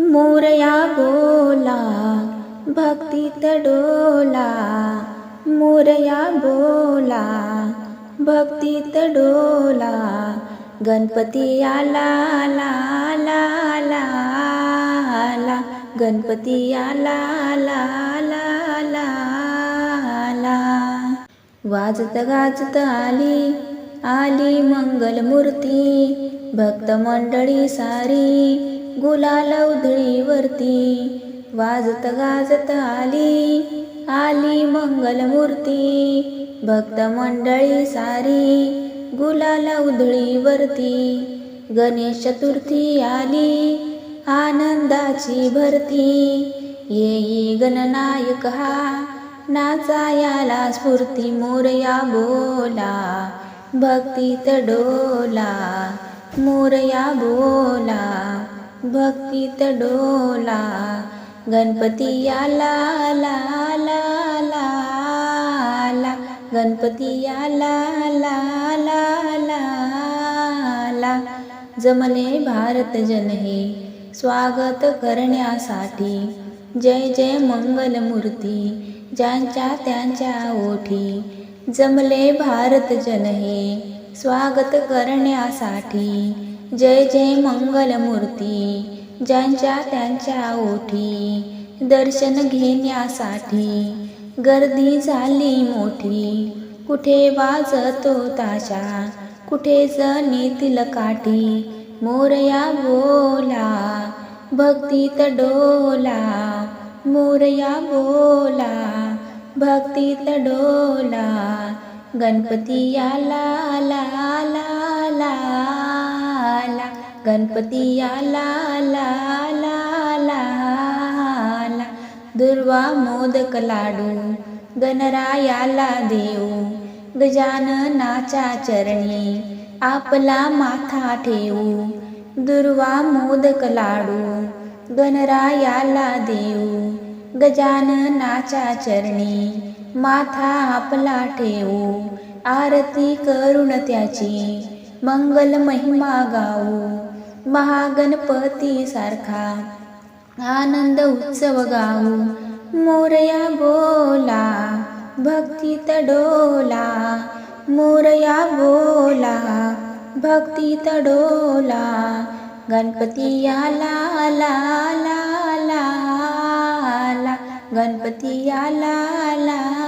मोरया बोला भक्तीत डोला. मोरया बोला भक्तीत डोला. गणपती आला ला ला ला ला. गणपती आला ला ला ला ला. वाजत गाजत आली आली मंगलमूर्ती. भक्त मंडळी सारी गुलाल उधळीवरती. वाजत गाजत आली आली मंगलमूर्ती. भक्त मंडळी सारी गुलाल उधळीवरती. गणेश चतुर्थी आली आनंदाची भरती. येई गणनायक हा नाचा याला स्फूर्ती मोरया बोला. भक्तीत डोला मोरया बोला. भक्तीत डोला गणपती आला ला ला ला ला. गणपती आला ला ला ला ला. जमले भारत जन हे स्वागत करण्यासाठी. जय जय मंगल मूर्ती ज्यांच्या त्यांच्या ओठी. जमले भारत जन हे स्वागत करण्यासाठी. जय जय मंगलमूर्ती. ज्यांच्या त्यांच्या ओठी दर्शन घेण्यासाठी गर्दी झाली मोठी. कुठे वाजतो ताशा कुठे जनीतील काठी मोरया बोला भक्तीत डोला. मोरया बोला भक्तीत डोला. गणपती आला ला ला ला. गणपती आला ला ला ला ला. दुर्वा मोदक लाडू गणरायाला देऊ. गजाननाच्या चरणी आपला माथा ठेवू दुर्वा मोदक लाडू गणरायाला देऊ. गजाननाच्या चरणी माथा आपला ठेवू. आरती करून त्याची मंगल महिमा गाऊ. महागणपती सारखा आनंद उत्सव गाऊ. मोरया बोला भक्तीत डोला. मोरया बोला भक्तीत डोला. गणपती आला ला आला आला. गणपती आला आला.